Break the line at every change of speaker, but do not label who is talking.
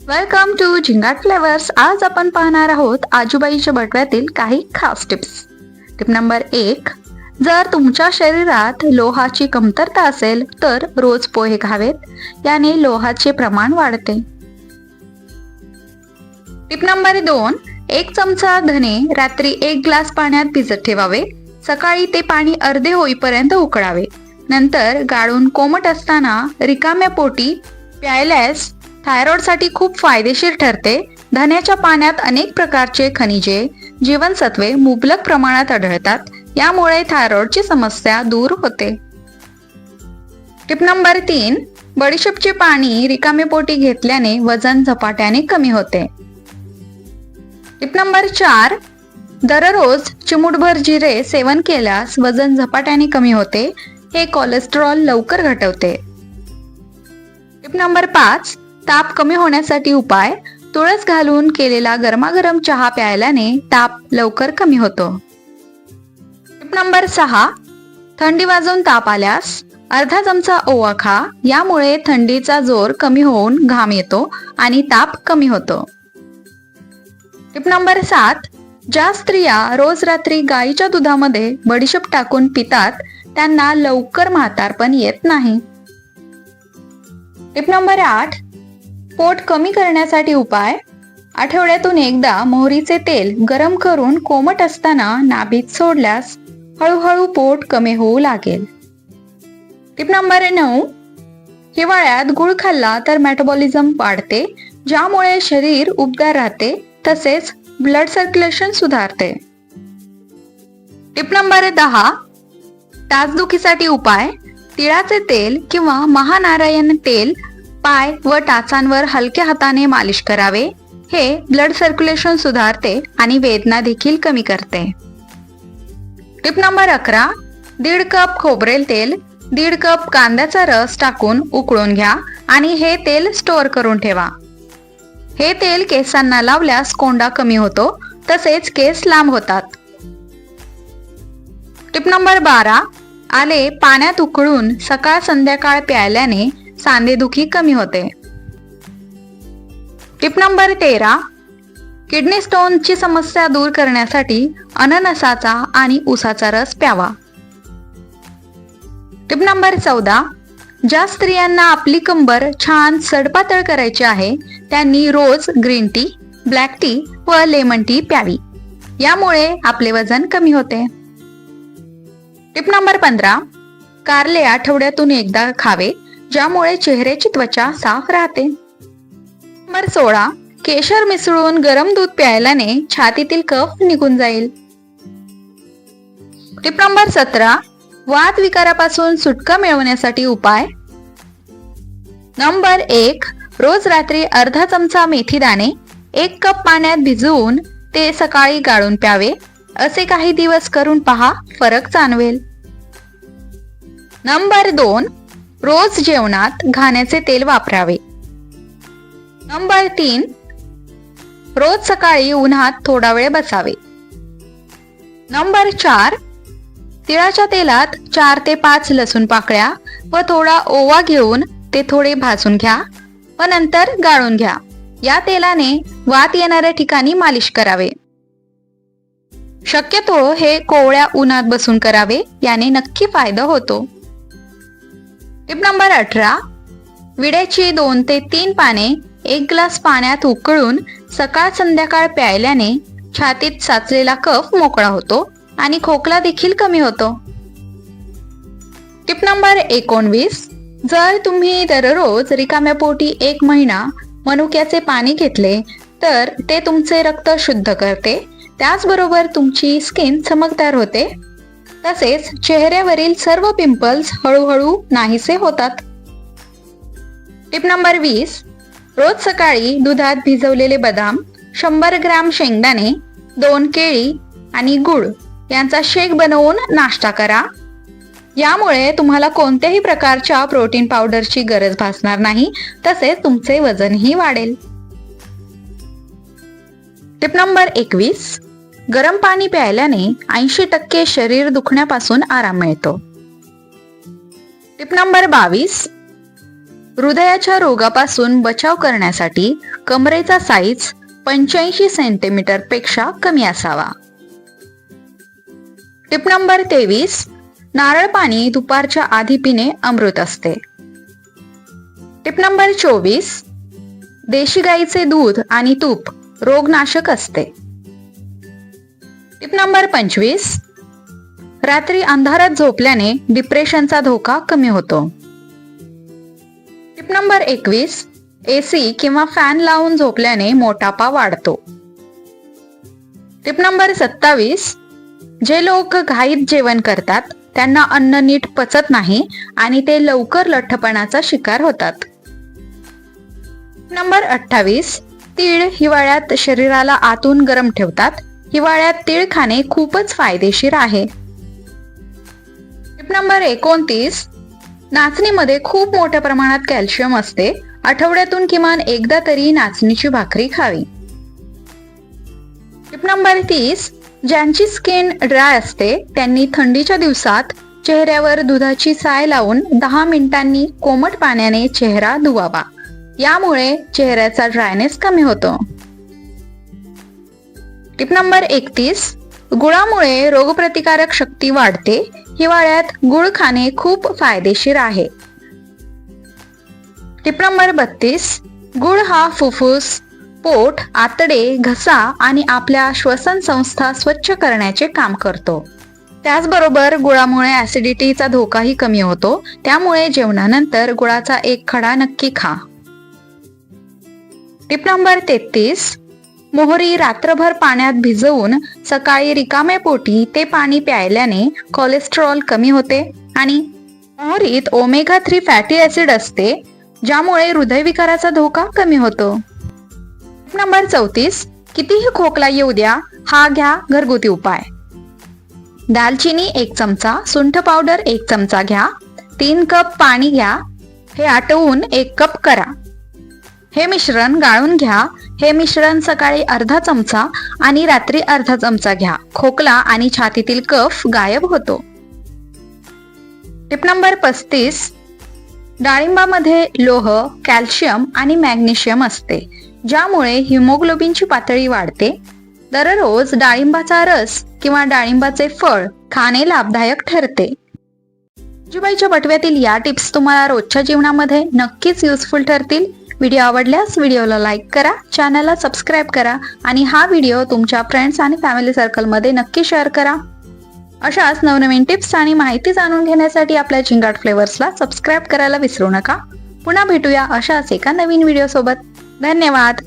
Welcome to Zingaat flavours आज आपण पाहणार आहोत आजूबाईच्या बटव्यातील काही खास टिप्स टिप नंबर एक जर तुमच्या शरीरात लोहाची कमतरता असेल तर रोज पोहे खावेत. याने लोहाचे प्रमाण वाढते. टिप नंबर दोन एक चमचा धने रात्री एक ग्लास पाण्यात भिजत ठेवावे. सकाळी ते पाणी अर्धे होईपर्यंत उकळावे. नंतर गाळून कोमट असताना रिकाम्या पोटी प्यायल्यास थायरॉइडसाठी खूप फायदेशीर ठरते. धन्याच्या पाण्यात अनेक प्रकारचे खनिजे जीवनसत्वे मुबलक प्रमाणात आढळतात. यामुळे थायरॉइडची समस्या दूर होते. टिप नंबर तीन बडीशेपचे पाणी रिकामे पोटी घेतल्याने वजन झपाट्याने कमी होते. टिप नंबर चार दररोज चिमूटभर जिरे सेवन केल्यास वजन झपाट्याने कमी होते. हे कोलेस्ट्रॉल लवकर घटवते. टिप नंबर पाच ताप कमी होण्यासाठी उपाय तुळस घालून केलेला गरमागरम चहा प्यायल्याने ताप लवकर कमी होतो. टिप नंबर सहा थंडी वाजून ताप आल्यास अर्धा चमचा ओवा खा यामुळे थंडीचा जोर कमी होऊन घाम येतो आणि ताप कमी होतो. टिप नंबर सात ज्या स्त्रिया रोज रात्री गाईच्या दुधामध्ये बडीशेप टाकून पितात त्यांना लवकर म्हातारपण येत नाही. टिप नंबर आठ पोट कमी करण्यासाठी उपाय. आठवड्यातून एकदा मोहरीचे तेल गरम करून कोमट असताना नाभीत सोडल्यास हळूहळू पोट कमी होऊ लागेल. टिप नंबर नऊ. हिवाळ्यात गुळ खाल्ला तर मेटाबॉलिझम वाढते ज्यामुळे शरीर उबदार राहते तसेच ब्लड सर्क्युलेशन सुधारते. टिप नंबर दहा. टाचदुखीसाठी उपाय. तिळाचे तेल किंवा महानारायण तेल पाय व टाचांवर हलक्या हाताने मालिश करावे. हे ब्लड सर्क्युलेशन सुधारते आणि वेदना देखील कमी करते. टिप नंबर अकरा दीड कप खोबरेल तेल दीड कप कांद्याचा रस टाकून उकळून घ्या आणि हे तेल स्टोअर करून ठेवा. हे तेल केसांना लावल्यास कोंडा कमी होतो तसेच केस लांब होतात. टिप नंबर बारा आले पाण्यात उकळून सकाळ संध्याकाळ प्यायल्याने सांधेदुखी कमी होते. टिप नंबर तेरा किडनी स्टोनची समस्या दूर करण्यासाठी अननसाचा आणि उसाचा रस प्यावा. टिप नंबर चौदा ज्या स्त्रियांना आपली कंबर छान सडपातळ करायची आहे त्यांनी रोज ग्रीन टी ब्लॅक टी व लेमन टी प्यावी. यामुळे आपले वजन कमी होते. टिप नंबर पंधरा कारले आठवड्यातून एकदा खावे ज्यामुळे चेहऱ्याची त्वचा साफ राहते. नंबर सोळा. केशर मिसळून गरम दूध प्यायल्याने छातीतील कफ निघून जाईल. टिप नंबर सतरा. वाद विकारापासून सुटका मिळवण्यासाठी उपाय. नंबर एक. रोज रात्री अर्धा चमचा मेथी दाणे एक कप पाण्यात भिजवून ते सकाळी गाळून प्यावे. असे काही दिवस करून पहा फरक जाणवेल. नंबर दोन. रोज जेवणात घाण्याचे तेल वापरावे. नंबर तीन रोज सकाळी उन्हात थोडा वेळ बसावे. नंबर चार तिळाच्या तेलात चार ते पाच लसूण पाकळ्या व थोडा ओवा घेऊन ते थोडे भाजून घ्या व नंतर गाळून घ्या. या तेलाने वात येणाऱ्या ठिकाणी मालिश करावे. शक्यतो हे कोवळ्या उन्हात बसून करावे याने नक्की फायदा होतो. टिप नंबर अठरा. विड्याची दोन ते तीन पाने एक ग्लास पाण्यात उकळून सकाळ संध्याकाळ प्यायल्याने छातीत साचलेला कफ मोकळा होतो आणि खोकला देखील कमी होतो. टिप नंबर एकोणवीस. जर तुम्ही दररोज रिकाम्या पोटी एक महिना मनुक्याचे पाणी घेतले तर ते तुमचे रक्त शुद्ध करते. त्याचबरोबर तुमची स्किन चमकदार होते. तसेच चेहऱ्यावरील सर्व पिंपल्स हळूहळू नाहीसे होतात. टिप नंबर वीस रोज सकाळी दुधात भिजवलेले बदाम शंभर ग्रॅम शेंगदाणे दोन केळी आणि गुळ यांचा शेक बनवून नाश्ता करा. यामुळे तुम्हाला कोणत्याही प्रकारच्या प्रोटीन पावडरची गरज भासणार नाही तसेच तुमचे वजनही वाढेल. टिप नंबर एकवीस गरम पाणी प्यायल्याने ऐंशी टक्के शरीर दुखण्यापासून आराम मिळतो. टिप नंबर बावीस. हृदयाच्या रोगापासून बचाव करण्यासाठी कमरेचा साईज पंच्याऐंशी सेंटीमीटरपेक्षा कमी असावा. टिप नंबर तेवीस. नारळ पाणी दुपारच्या आधी पिणे अमृत असते. टिप नंबर चोवीस. देशी गाईचे दूध आणि तूप रोगनाशक असते. टिप नंबर पंचवीस. रात्री अंधारात झोपल्याने डिप्रेशनचा धोका कमी होतो. टिप नंबर एकवीस. एसी किंवा फॅन लावून झोपल्याने मोटापा वाढतो. टिप नंबर सत्तावीस. जे लोक घाईत जेवण करतात त्यांना अन्न नीट पचत नाही आणि ते लवकर लठ्ठपणाचा शिकार होतात. नंबर अठ्ठावीस. तीळ हिवाळ्यात शरीराला आतून गरम ठेवतात हिवाळ्यात तीळ खाणे खूपच फायदेशीर आहे. टिप नंबर एकोणतीस नाचणीमध्ये खूप मोठ्या प्रमाणात कॅल्शियम असते. आठवड्यातून किमान एकदा तरी नाचणीची भाकरी खावी. टिप नंबर तीस ज्यांची स्किन ड्राय असते त्यांनी थंडीच्या दिवसात चेहऱ्यावर दुधाची साय लावून दहा मिनिटांनी कोमट पाण्याने चेहरा धुवावा. यामुळे चेहऱ्याचा ड्रायनेस कमी होतो. टिप नंबर एकतीस. गुळामुळे रोगप्रतिकारक शक्ती वाढते. हिवाळ्यात गुळ खाणे खूप फायदेशीर आहे. टिप नंबर बत्तीस. गुळ हा फुफ्फुस पोट आतडे घसा आणि आपल्या श्वसन संस्था स्वच्छ करण्याचे काम करतो. त्याचबरोबर गुळामुळे ऍसिडिटीचा धोकाही कमी होतो. त्यामुळे जेवणानंतर गुळाचा एक खडा नक्की खा. टिप नंबर तेहतीस. मोहरी रात्रभर पाण्यात भिजवून सकाळी रिकामे पोटी ते पाणी प्यायल्याने कोलेस्ट्रॉल कमी होते आणि मोहरीत ओमेगा थ्री फॅटी ऍसिड असते ज्यामुळे हृदयविकाराचा धोका कमी होतो. नंबर चौतीस कितीही खोकला येऊ द्या हा घ्या घरगुती उपाय. दालचिनी एक चमचा सुंठ पावडर एक चमचा घ्या तीन कप पाणी घ्या हे आटवून एक कप करा. हे मिश्रण गाळून घ्या हे मिश्रण सकाळी अर्धा चमचा आणि रात्री अर्धा चमचा घ्या. खोकला आणि छातीतील कफ गायब होतो. टिप नंबर पस्तीस. डाळिंबामध्ये लोह कॅल्शियम आणि मॅग्नेशियम असते. ज्यामुळे हिमोग्लोबिनची पातळी वाढते. दररोज डाळिंबाचा रस किंवा डाळिंबाचे फळ खाणे लाभदायक ठरते. जुबाईच्या बटव्यातील या टिप्स तुम्हाला रोजच्या जीवनामध्ये नक्कीच युजफुल ठरतील. व्हिडिओ आवडल्यास व्हिडिओला लाईक करा चॅनलला सबस्क्राईब करा आणि हा व्हिडिओ तुमच्या फ्रेंड्स आणि फॅमिली सर्कलमध्ये नक्की शेअर करा. अशाच नवनवीन टिप्स आणि माहिती जाणून घेण्यासाठी आपल्या झिंगाट फ्लेवर्सला सबस्क्राईब करायला विसरू नका. पुन्हा भेटूया अशाच एका नवीन व्हिडिओ सोबत धन्यवाद!